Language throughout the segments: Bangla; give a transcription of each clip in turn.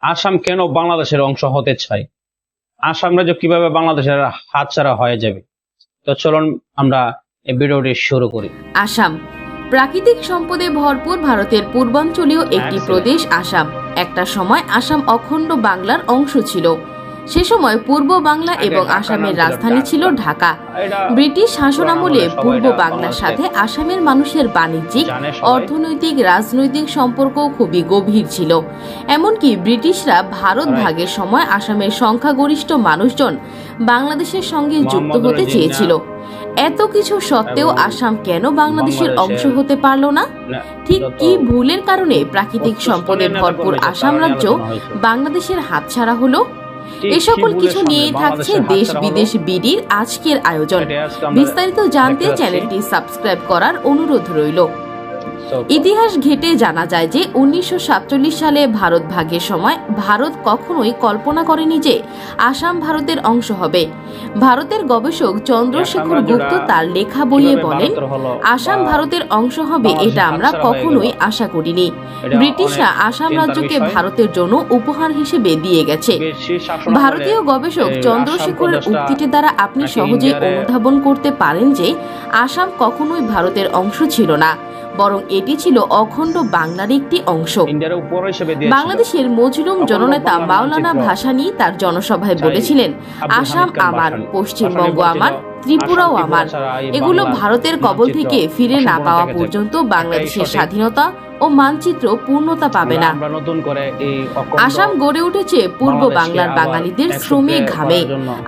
আসাম কেন বাংলাদেশের অংশ হতে চায় আসাম রাজ্য কীভাবে বাংলাদেশের হাতছাড়া হয়ে যাবে? তো চলুন আমরা এই ভিডিওটি শুরু করি। আসাম। প্রাকৃতিক সম্পদে ভরপুর ভারতের পূর্বাঞ্চলীয় একটি প্রদেশ আসাম। একটা সময় আসাম অখণ্ড বাংলার অংশ ছিল। সে সময় পূর্ব বাংলা এবং আসামের রাজধানী ছিল ঢাকা। ব্রিটিশ শাসনামলে পূর্ব বাংলার সাথে আসামের মানুষের বাণিজ্যিক অর্থনৈতিক রাজনৈতিক সম্পর্ক খুবই গভীর ছিল। এমনকি ব্রিটিশরা ভারত ভাগের সময় আসামের সংখ্যাগরিষ্ঠ মানুষজন বাংলাদেশের সঙ্গে যুক্ত হতে চেয়েছিল। এত কিছু সত্ত্বেও আসাম কেন বাংলাদেশের অংশ হতে পারল না? ঠিক কি ভুলের কারণে প্রাকৃতিক সম্পদের ভরপুর আসাম রাজ্য বাংলাদেশের হাতছাড়া হলো? এ সকল কিছু নিয়েই থাকছে দেশ বিদেশ বিডির আজকের আয়োজন। বিস্তারিত জানতে চ্যানেলটি সাবস্ক্রাইব করার অনুরোধ রইল। ইতিহাস ঘেটে জানা যায় যে উনিশশো সাতচল্লিশ সালে ভারত ভাগের সময় ভারত কখনোই কল্পনা করেনি যে আসাম ভারতের অংশ হবে। ভারতের গবেষক চন্দ্রশেখর গুপ্ত তার লেখা বইয়ে বলেন আসাম ভারতের অংশ হবে এটা আমরা কখনোই আশা করিনি। ব্রিটিশরা আসাম রাজ্যকে ভারতের জন্য উপহার হিসেবে দিয়ে গেছে। ভারতীয় গবেষক চন্দ্রশেখরের উক্তিটি দ্বারা আপনি সহজেই অনুধাবন করতে পারেন যে আসাম কখনোই ভারতের অংশ ছিল না। বরং এটি ছিল অখণ্ড বাংলার একটি অংশ। বাংলাদেশের মজলুম জননেতা মাওলানা ভাসানি তার জনসভায় বলেছিলেন আসাম আমার পশ্চিমবঙ্গ আমার ত্রিপুরাও আমার। এগুলো ভারতের কবল থেকে ফিরে না পাওয়া পর্যন্ত বাংলাদেশের স্বাধীনতা ও মানচিত্র পূর্ণতা পাবে না। আসাম গড়ে উঠেছে পূর্ব বাংলার বাঙালিদের শ্রমে ঘামে।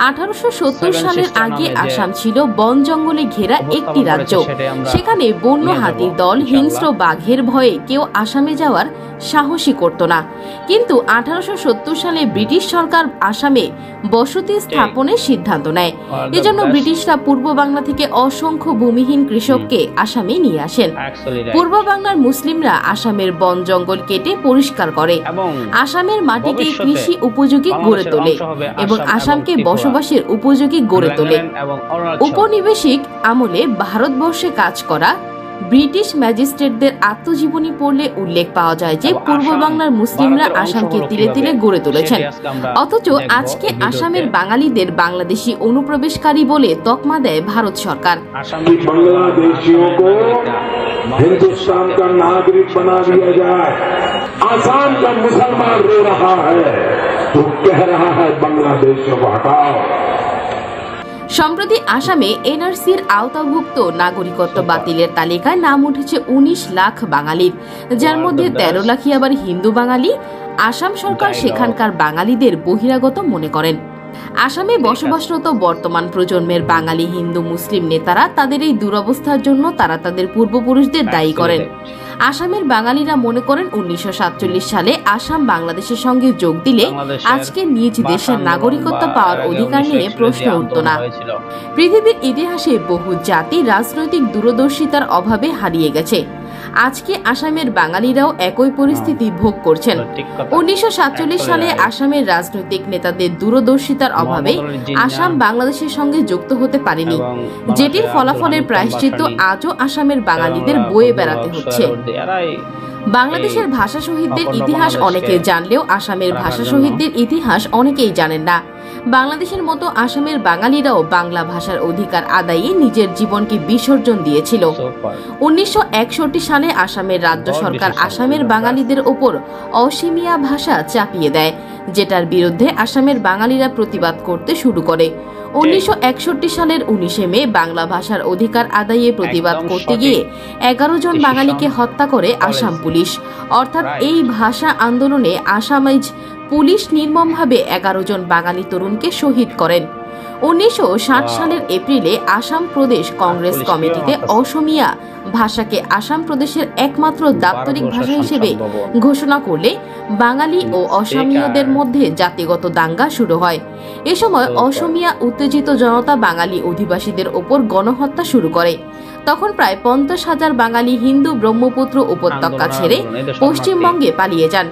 আঠারোশো সত্তর সালের আগে আসাম ছিল বন জঙ্গলে ঘেরা একটি রাজ্য। সেখানে বন্য হাতির দল হিংস্র বাঘের ভয়ে কেউ আসামে যাওয়ার সাহসী করত না। কিন্তু আঠারোশো সত্তর সালে ব্রিটিশ সরকার আসামে বসতি স্থাপনের সিদ্ধান্ত নেয়। এজন্য ব্রিটিশরা পূর্ব বাংলা থেকে অসংখ্য ভূমিহীন কৃষককে আসামে নিয়ে আসেন। পূর্ব বাংলার মুসলিমরা আসামের বন জঙ্গল কেটে পরিষ্কার করে। আসামের মাটিকে কৃষি উপযোগী গড়ে তোলে এবং আসামকে বসবাসের উপযোগী গড়ে তোলে। উপনিবেশিক আমলে ভারতবর্ষে কাজ করা ব্রিটিশ ম্যাজিস্ট্রেটদের আত্মজীবনী পড়লে উল্লেখ পাওয়া যায় যে এবং পূর্ব আসাম বাংলার মুসলিমরা ভারতের অংশ আসামকে হলো তিলে তিলে কিভাবে? গড়ে তুলেছেন সেটি আজকে আমরা অথচ দেখব আজকে এই ভিডিওতে। আসামের বাঙালিদের বাংলাদেশি অনুপ্রবেশকারী বলে তকমা দেয় ভারত সরকার আসাম कि बांग्लादेशियों को हिंदुस्तान का नागरिक बना दिया जाए आसाम का मुसलमान रो रहा है तो कह रहा है बांग्लादेश को हटाओ সম্প্রতি আসামে এনআরসির আওতাভুক্ত নাগরিকত্ব বাতিলের তালিকায় নাম উঠেছে উনিশ লাখ বাঙালির যার মধ্যে তেরো লাখই আবার হিন্দু বাঙালি আসাম সরকার সেখানকার বাঙালিদের বহিরাগত মনে করেন। আসামে বসবাসরত বর্তমান প্রজন্মের বাঙালি হিন্দু মুসলিম নেতারা তাদের এই দুরবস্থার জন্য তারা তাদের পূর্বপুরুষদের দায়ী করেন। আসামের বাঙালিরা মনে করেন উনিশশো সাতচল্লিশ সালে আসাম বাংলাদেশের সঙ্গে যোগ দিলে আজকে নিজ দেশের নাগরিকত্ব পাওয়ার অধিকার নিয়ে প্রশ্ন উঠত না। পৃথিবীর ইতিহাসে বহু জাতি রাজনৈতিক দূরদর্শিতার অভাবে হারিয়ে গেছে। আজকে আসামের বাঙালিরাও একই পরিস্থিতি ভোগ করছেন। উনিশশো সাতচল্লিশ সালে আসামের রাজনৈতিক নেতাদের দূরদর্শিতার অভাবে আসাম বাংলাদেশের সঙ্গে যুক্ত হতে পারেনি। যেটির ফলাফলের প্রায়শ্চিত্ত আজও আসামের বাঙালিদের বয়ে বেড়াতে হচ্ছে। বাংলাদেশের ভাষা শহীদদের ইতিহাস অনেকে জানলেও আসামের ভাষা শহীদদের ইতিহাস অনেকেই জানেন না। বাংলাদেশের মতো আসামের বাঙালিরাও বাংলা ভাষার অধিকার আদায়ে নিজের জীবনকে বিসর্জন দিয়েছিল। উনিশশো সালে আসামের রাজ্য সরকার আসামের বাঙালিদের ওপর অসীমিয়া ভাষা চাপিয়ে দেয় যেটার বিরুদ্ধে আসামের বাঙালিরা প্রতিবাদ করতে শুরু করে। উনিশশো একষট্টি সালের উনিশে মে বাংলা ভাষার অধিকার আদায়ে প্রতিবাদ করতে গিয়ে এগারো জন বাঙালিকে হত্যা করে আসাম পুলিশ। অর্থাৎ এই ভাষা আন্দোলনে আসামাইজ পুলিশ নির্মমভাবে এগারো জন বাঙালি তরুণকে শহীদ করেন। উনিশশো. সালের এপ্রিলে আসাম প্রদেশ কংগ্রেস কমিটিতে অসমিয়া ভাষাকে আসাম প্রদেশের একমাত্র দাপ্তরিক ভাষা হিসেবে ঘোষণা করলে বাঙালি ও অসমিয়াদের মধ্যে জাতিগত দাঙ্গা শুরু হয়। এ সময়. অসমিয়া উত্তেজিত জনতা বাঙালি অধিবাসীদের ওপর গণহত্যা শুরু করে। তখন প্রায় পঞ্চাশ হাজার বাঙালি হিন্দু ব্রহ্মপুত্র উপত্যকা ছেড়ে পশ্চিমবঙ্গে পালিয়ে যান।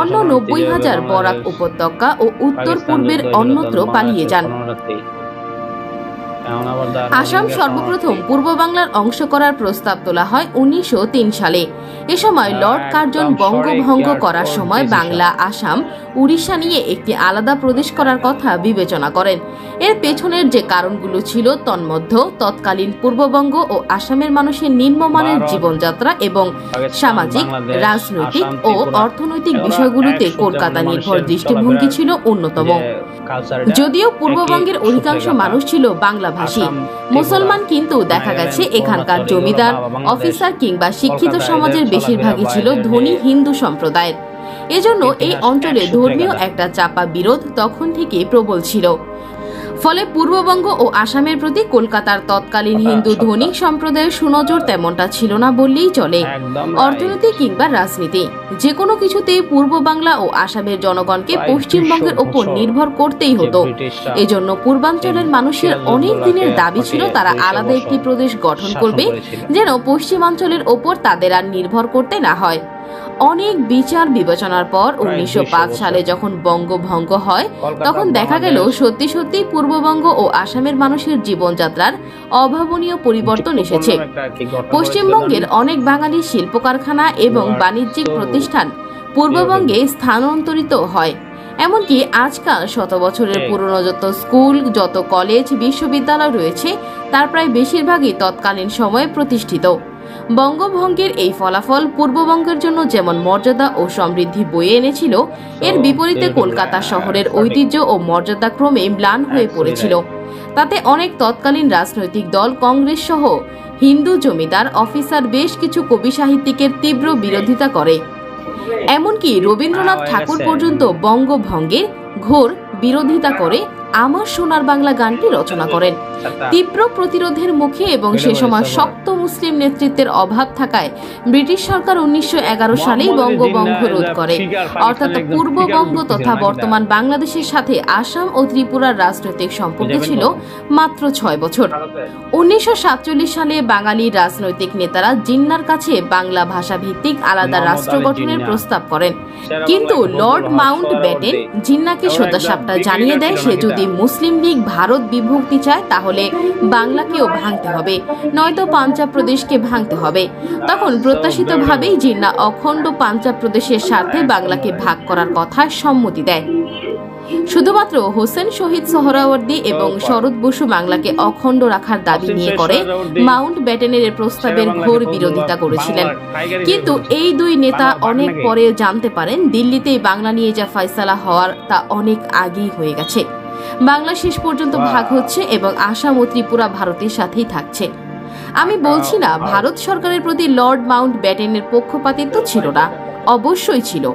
অন্য নব্বই হাজার বরাক উপত্যকা ও উত্তর পূর্বের অন্যত্র পালিয়ে যান। আসাম সর্বপ্রথম। পূর্ব বাংলার অংশ করার প্রস্তাব তোলা হয় উনিশশো তিন সালে। এ সময় লর্ড কার্জন বঙ্গভঙ্গ করার সময় বাংলা আসাম উড়িষ্যা নিয়ে একটি আলাদা প্রদেশ করার কথা বিবেচনা করেন। এর পেছনের যে কারণগুলো ছিল তন্মধ্যে তৎকালীন পূর্ববঙ্গ ও আসামের মানুষের নিম্নমানের জীবনযাত্রা এবং সামাজিক রাজনৈতিক ও অর্থনৈতিক বিষয়গুলোতে কলকাতা নির্ভর দৃষ্টিভঙ্গি ছিল অন্যতম। যদিও পূর্ববঙ্গের অধিকাংশ মানুষ ছিল বাংলাভাষী মুসলমান কিন্তু দেখা গেছে এখানকার জমিদার অফিসার কিংবা শিক্ষিত সমাজের বেশিরভাগই ছিল ধনী হিন্দু সম্প্রদায়ের। এজন্য এই অঞ্চলে ধর্মীয় একটা চাপা বিরোধ তখন থেকে প্রবল ছিল। ফলে পূর্ববঙ্গ ও আসামের প্রতি কলকাতার তৎকালীন হিন্দু সত্য। ধনিক সম্প্রদায়ের সুনজর তেমনটা ছিল না বললেই চলে। অর্থনীতি কিংবা রাজনীতি যে কোনো কিছুতেই পূর্ব বাংলা ও আসামের জনগণকে পশ্চিমবঙ্গের 200 ওপর নির্ভর করতেই হতো। এজন্য পূর্বাঞ্চলের মানুষের অনেক দিনের দাবি ছিল তারা আলাদা একটি প্রদেশ গঠন করবে যেন পশ্চিমাঞ্চলের ওপর তাদের আর নির্ভর করতে না হয়। অনেক বিচার বিবেচনার পর উনিশশো 200 সালে যখন বঙ্গভঙ্গ হয় তখন দেখা গেল সত্যি সত্যি পূর্ববঙ্গ ও আসামের মানুষের জীবনযাত্রার অভাবনীয় পরিবর্তন এসেছে। পশ্চিমবঙ্গের অনেক বাঙালি শিল্প কারখানা এবং বাণিজ্যিক প্রতিষ্ঠান পূর্ববঙ্গে স্থানান্তরিত হয়। এমনকি আজকাল শত বছরের ঠিক। পুরনো যত স্কুল যত কলেজ বিশ্ববিদ্যালয় রয়েছে তার প্রায় বেশিরভাগই তৎকালীন সময়ে প্রতিষ্ঠিত। বঙ্গভঙ্গের এই ফলাফল পূর্ববঙ্গের জন্য যেমন মর্যাদা ও সমৃদ্ধি বয়ে এনেছিল এর বিপরীতে কলকাতা শহরের ঐতিহ্য ও মর্যাদা ক্রমে ম্লান হয়ে পড়েছিল। তাতে অনেক তৎকালীন রাজনৈতিক দল কংগ্রেস সহ হিন্দু জমিদার অফিসার বেশ কিছু কবি সাহিত্যিকের তীব্র বিরোধিতা করে। এমনকি রবীন্দ্রনাথ ঠাকুর পর্যন্ত বঙ্গভঙ্গের ঘোর বিরোধিতা করে আমার সোনার বাংলা গানটি রচনা করেন। তীব্র প্রতিরোধের মুখে এবং সে সময় শক্ত মুসলিম নেতৃত্বের অভাব থাকায় ব্রিটিশ সরকার উনিশশো সালেই জিন্নাহ রোধ করে। অর্থাৎ পূর্ববঙ্গ তথা বর্তমান বাংলাদেশের সাথে আসাম ও ত্রিপুরার রাজনৈতিক সম্পর্ক ছিল মাত্র ছয় বছর। উনিশশো সাতচল্লিশ সালে বাঙালি রাজনৈতিক নেতারা জিন্নার কাছে বাংলা ভাষা ভিত্তিক আলাদা রাষ্ট্র গঠনের প্রস্তাব করেন। কিন্তু লর্ড মাউন্ট ব্যাটেন জিন্নাকে এবার সোজাসাপটা জানিয়ে দেয় সে ছিল যদি মুসলিম লীগ ভারত বিভক্তি চায়, তাহলে বাংলাকেও ভাঙতে হবে। নয়তো পাঞ্জাব প্রদেশকে ভাঙতে হবে। তখন প্রত্যাশিতভাবেই জিন্না অখণ্ড পাঞ্জাব প্রদেশের স্বার্থে বাংলাকে ভাগ করার কথায় সম্মতি দেয়। শুধুমাত্র হোসেন শহীদ সোহরাওয়ার্দী এবং শরৎ বসু বাংলাকে অখণ্ড রাখার দাবি নিয়ে করে মাউন্ট ব্যাটেনের প্রস্তাবের ঘোর বিরোধিতা করেছিলেন। কিন্তু এই দুই নেতা অনেক পরে জানতে পারেন, দিল্লিতেই বাংলা নিয়ে যা ফয়সালা হওয়ার তা অনেক আগেই হয়ে গেছে। বাংলা শেষ পর্যন্ত ভাগ হচ্ছে এবং আসাম ও ত্রিপুরা ভারতের সাথেই থাকছে। আমি বলছি না ভারত সরকারের প্রতি লর্ড মাউন্ট ব্যাটেনের পক্ষপাতিত্ব ছিল না অবশ্যই ছিল।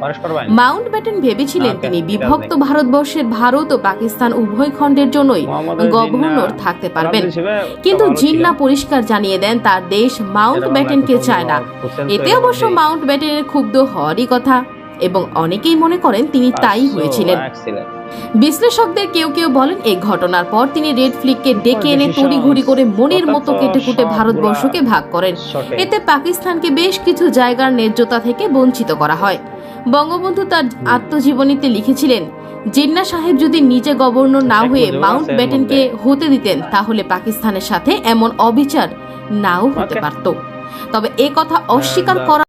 মাউন্ট ব্যাটেন ভেবেছিলেন তিনি বিভক্ত ভারতবর্ষের ভারত ও পাকিস্তান উভয় খণ্ডের জন্যই গভর্নর থাকতে পারবেন। কিন্তু জিন্না পরিষ্কার জানিয়ে দেন তার দেশ মাউন্ট ব্যাটেনকে চায় না। এতে অবশ্য মাউন্ট ব্যাটেনের ক্ষুব্ধ হওয়ারই কথা এবং অনেকেই মনে করেন তিনি তাই হয়েছিলেন. বিশ্লেষকদের কেউ কেউ বলেন এই ঘটনার পর তিনি রেড ফ্লিককে ডেকে এনে তড়িঘড়ি করে মনের মতো কেটে কুটে ভারতবর্ষকে ভাগ করেন। এতে পাকিস্তানকে বেশ কিছু জায়গার ন্যায্যতা থেকে বঞ্চিত করা হয়। বঙ্গবন্ধু তার আত্মজীবনীতে লিখেছিলেন জিন্না সাহেব যদি নিজে গভর্নর না হয়ে মাউন্ট ব্যাটেনকে হতে দিতেন তাহলে পাকিস্তানের সাথে এমন অবিচার নাও হতে. পারত। তবে এ কথা অস্বীকার করা